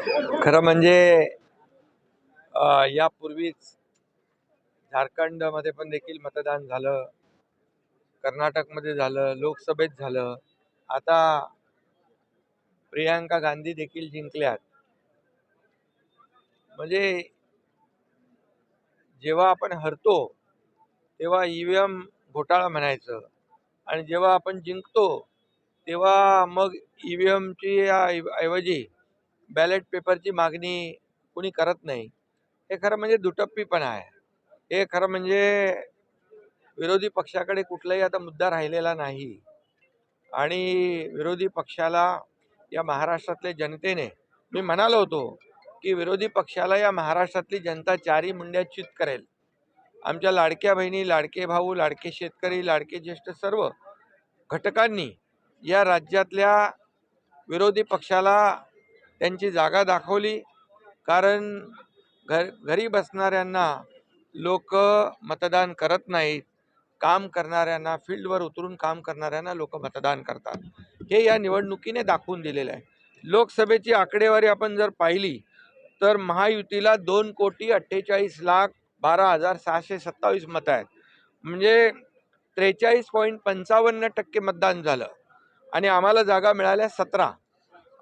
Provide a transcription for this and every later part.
खरं म्हणजे यापूर्वीच झारखंडमध्ये पण देखील मतदान झालं कर्नाटकमध्ये झालं लोकसभेत झालं. आता प्रियांका गांधी देखील जिंकल्यात. म्हणजे जेव्हा आपण हरतो तेव्हा ई व्ही एम घोटाळा म्हणायचं. आणि जेव्हा आपण जिंकतो तेव्हा मग ई व्ही एमची ऐवजी बॅलेट पेपरची मागणी कुणी करत नाही. हे खरं म्हणजे दुटप्पीपणा आहे. हे खरं म्हणजे विरोधी पक्षाकडे कुठलाही आता मुद्दा राहिलेला नाही. आणि विरोधी पक्षाला या महाराष्ट्रातल्या जनतेने मी म्हणालो होतो की विरोधी पक्षाला या महाराष्ट्रातली जनता चारी मुंड्या चित करेल. आमच्या लाडक्या बहिणी लाडके भाऊ लाडके शेतकरी लाडके ज्येष्ठ सर्व घटकांनी या राज्यातल्या विरोधी पक्षाला त्यांची जागा दाखवली. कारण घर घरी बसणाऱ्यांना लोक मतदान करत नाहीत. काम करणाऱ्यांना फील्डवर उतरून काम करणाऱ्यांना लोक मतदान करतात. हे या निवडणुकीने दाखवून दिलेलं आहे. लोकसभेची आकडेवारी आपण जर पाहिली तर महायुतीला दोन कोटी अठ्ठेचाळीस लाख बारा हजार सहाशे सत्तावीस मतं आहेत. म्हणजे त्रेचाळीस पॉईंट पंचावन्न टक्के मतदान झालं. आणि आम्हाला जागा मिळाल्या सतरा.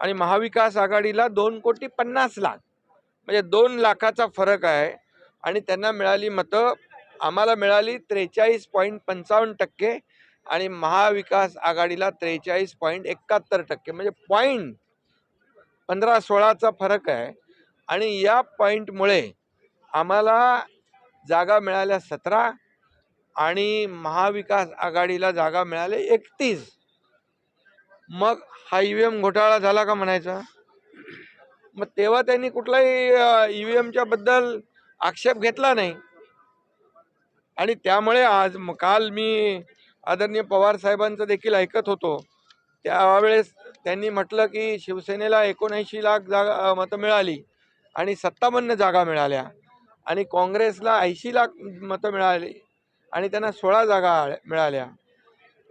आणि महाविकास आघाडीला दोन कोटी पन्नास लाख. म्हणजे दोन लाखाचा फरक आहे. आणि त्यांना मिळाली मतं आम्हाला मिळाली त्रेचाळीस पॉईंट पंचावन्न टक्के आणि महाविकास आघाडीला त्रेचाळीस पॉईंट एकाहत्तर टक्के. म्हणजे पॉईंट पंधरा सोळाचा फरक आहे. आणि या पॉईंटमुळे आम्हाला जागा मिळाल्या सतरा आणि महाविकास आघाडीला जागा मिळाल्या एकतीस. मग हा ई एम घोटाळा झाला का म्हणायचा? मग तेव्हा त्यांनी कुठलाही ई बद्दल आक्षेप घेतला नाही. आणि त्यामुळे आज काल मी आदरणीय पवार साहेबांचं देखील ऐकत होतो. त्यावेळेस त्यांनी म्हटलं की शिवसेनेला एकोणऐंशी लाख जागा मतं मिळाली आणि सत्तावन्न जागा मिळाल्या. आणि काँग्रेसला ऐंशी लाख मतं मिळाली आणि त्यांना सोळा जागा मिळाल्या.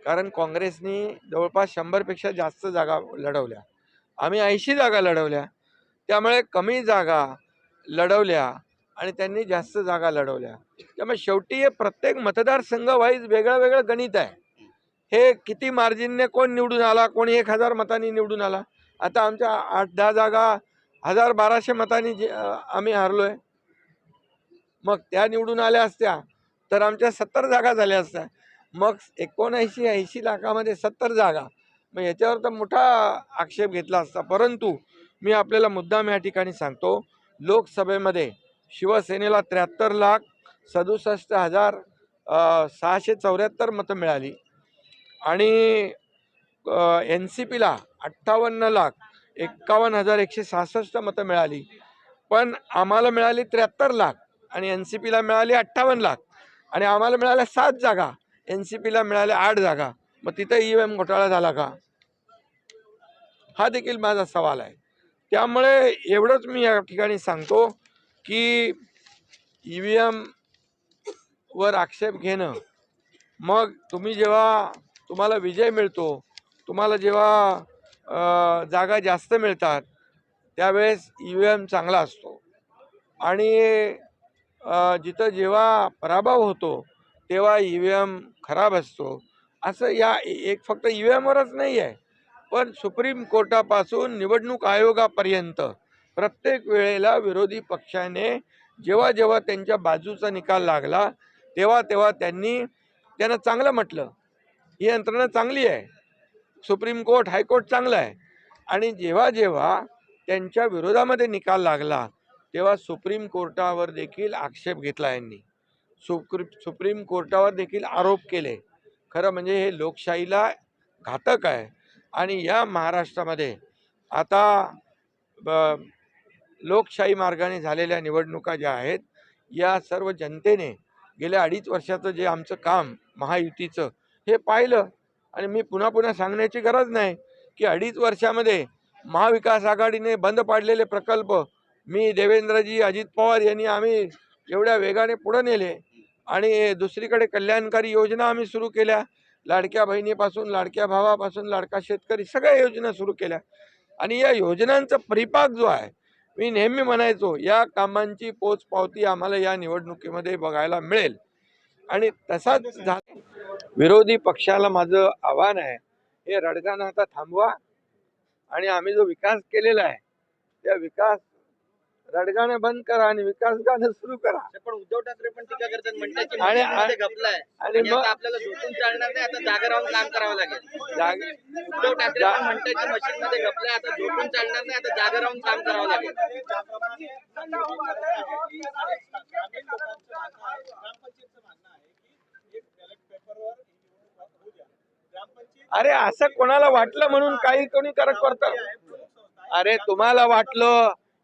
कारण काँग्रेसनी जवळपास शंभरपेक्षा जास्त जागा लढवल्या. आम्ही ऐंशी जागा लढवल्या. त्यामुळे कमी जागा लढवल्या आणि त्यांनी जास्त जागा लढवल्या. त्यामुळे शेवटी हे प्रत्येक मतदारसंघ वाईज वेगळं वेगळं गणित आहे. हे किती मार्जिनने कोण निवडून आला कोणी एक हजार मतांनी निवडून आला. आता आमच्या आठ दहा जागा हजार बाराशे मतांनी जे आम्ही आम्ही आहे मग त्या निवडून आल्या असत्या तर आमच्या सत्तर जागा झाल्या असत्या. मग एकोणऐंशी ऐंशी लाखामध्ये सत्तर जागा. मग याच्यावर तर मोठा आक्षेप घेतला असता. परंतु मी आपल्याला मुद्दाम या ठिकाणी सांगतो लोकसभेमध्ये शिवसेनेला त्र्याहत्तर लाख सदुसष्ट हजार सहाशे चौऱ्याहत्तर मतं मिळाली. आणि एन सी पीला अठ्ठावन्न लाख एक्कावन्न हजार एकशे सहासष्ट मतं मिळाली. पण आम्हाला मिळाली त्र्याहत्तर लाख आणि एन सी पीला मिळाली अठ्ठावन्न लाख. आणि आम्हाला मिळाल्या सात जागा. एन सी पीला मिळाल्या आठ जागा. मग तिथं ई व्ही एम घोटाळा झाला का? हा देखील माझा सवाल आहे. त्यामुळे एवढंच मी या ठिकाणी सांगतो की ई व्ही एमवर आक्षेप घेणं मग तुम्ही जेव्हा तुम्हाला विजय मिळतो तुम्हाला जेव्हा जागा जास्त मिळतात त्यावेळेस ई व्ही एम चांगला असतो. आणि जिथं जेव्हा पराभव होतो तेव्हा ई व्ही एम खराब असतो. असं या एक फक्त ई एमवरच नाही आहे पण सुप्रीम कोर्टापासून निवडणूक आयोगापर्यंत प्रत्येक वेळेला विरोधी पक्षाने जेव्हा जेव्हा त्यांच्या बाजूचा निकाल लागला तेव्हा तेव्हा त्यांनी त्यांना चांगलं म्हटलं. ही यंत्रणा चांगली आहे. सुप्रीम कोर्ट हायकोर्ट चांगलं आहे. आणि जेव्हा जेव्हा त्यांच्या विरोधामध्ये निकाल लागला तेव्हा सुप्रीम कोर्टावर देखील आक्षेप घेतला यांनी. सुप्री सुप्रीम कोर्टावर देखील आरोप केले. खरं म्हणजे हे लोकशाहीला घातक आहे. आणि या महाराष्ट्रामध्ये आता ब- लोकशाही मार्गाने झालेल्या निवडणुका ज्या आहेत या सर्व जनतेने गेल्या अडीच वर्षाचं जे आमचं काम महायुतीचं हे पाहिलं. आणि मी पुन्हा पुन्हा सांगण्याची गरज नाही की अडीच वर्षामध्ये महाविकास आघाडीने बंद पाडलेले प्रकल्प मी देवेंद्रजी अजित पवार यांनी आम्ही एवढ्या वेगाने पुढं नेले. आणि दुसरीकडे कल्याणकारी योजना आम्ही सुरू केल्या. लाडक्या बहिणीपासून लाडक्या भावापासून लाडका शेतकरी सगळ्या योजना सुरू केल्या. आणि या योजनांचा परिपाक जो आहे मी नेहमी म्हणायचो या कामांची पोचपावती आम्हाला या निवडणुकीमध्ये बघायला मिळेल. आणि तसाच झाला विरोधी पक्षाला माझं आव्हान आहे हे रडगाणं आता थांबवा. आणि आम्ही जो विकास केलेला आहे त्या विकास रडगाणं बंद करा आणि विकास गाणं सुरू करा. पण उद्धव ठाकरे पण टीका करतात म्हणतात की आणि- घपलाय आणि आणि मग- आता आपल्याला झोपून चालणार नाही आता जागा राहून काम करावं लागेल. जाग- उद्धव ठाकरे जा- पण म्हणतात की मशीन मध्ये घपलाय आता झोपून चालणार नाही आता जागा राहून काम करावं लागेल. अरे असं कोणाला वाटलं म्हणून काही कोणी करत करत? अरे तुम्हाला वाटलं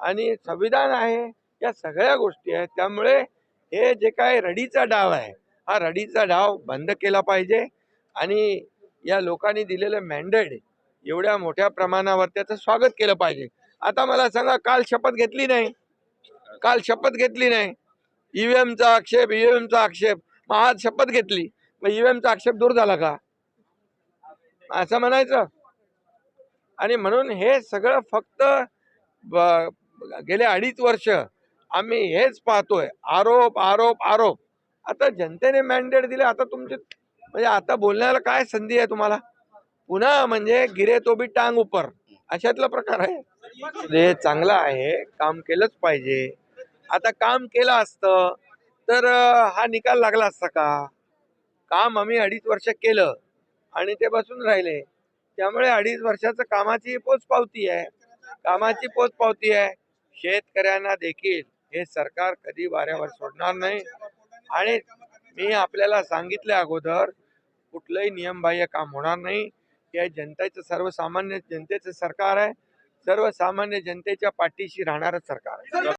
आणि संविधान आहे या सगळ्या गोष्टी आहेत. त्यामुळे हे जे काय रडीचा डाव आहे हा रडीचा डाव बंद केला पाहिजे. आणि या लोकांनी दिलेलं मॅन्डेट एवढ्या मोठ्या प्रमाणावर त्याचं स्वागत केलं पाहिजे. आता मला सांगा काल शपथ घेतली नाही? काल शपथ घेतली नाही? ईव्हीएमचा आक्षेप ईव्हीएमचा आक्षेप. मग आज शपथ घेतली. मग ईव्हीएमचा आक्षेप दूर झाला का? असं म्हणायचं. आणि म्हणून हे सगळं फक्त ब- गेले अडीच वर्ष आम्ही हेच पाहतोय. आरोप आरोप आरोप. आता जनतेने मॅन्डेट दिले आता तुमचे म्हणजे आता बोलण्याला काय संधी आहे तुम्हाला? पुन्हा म्हणजे गिरे तो बी टांग उपर. अशातला प्रकार आहे. हे चांगलं आहे काम केलंच पाहिजे. आता काम केलं असतं तर हा निकाल लागला असता का? काम आम्ही अडीच वर्ष केलं आणि ते बसून राहिले. त्यामुळे अडीच वर्षाचं कामाची पोचपावती आहे. कामाची पोचपावती आहे. शेतकऱ्यांना देखील हे सरकार कधी वाऱ्यावर सोडणार नाही. आणि मी आपल्याला सांगितलं अगोदर कुठलंही नियमबाह्य काम होणार नाही. हे जनतेचं सर्वसामान्य जनतेचं सरकार आहे. सर्वसामान्य जनतेच्या पाठीशी राहणारं सरकार आहे.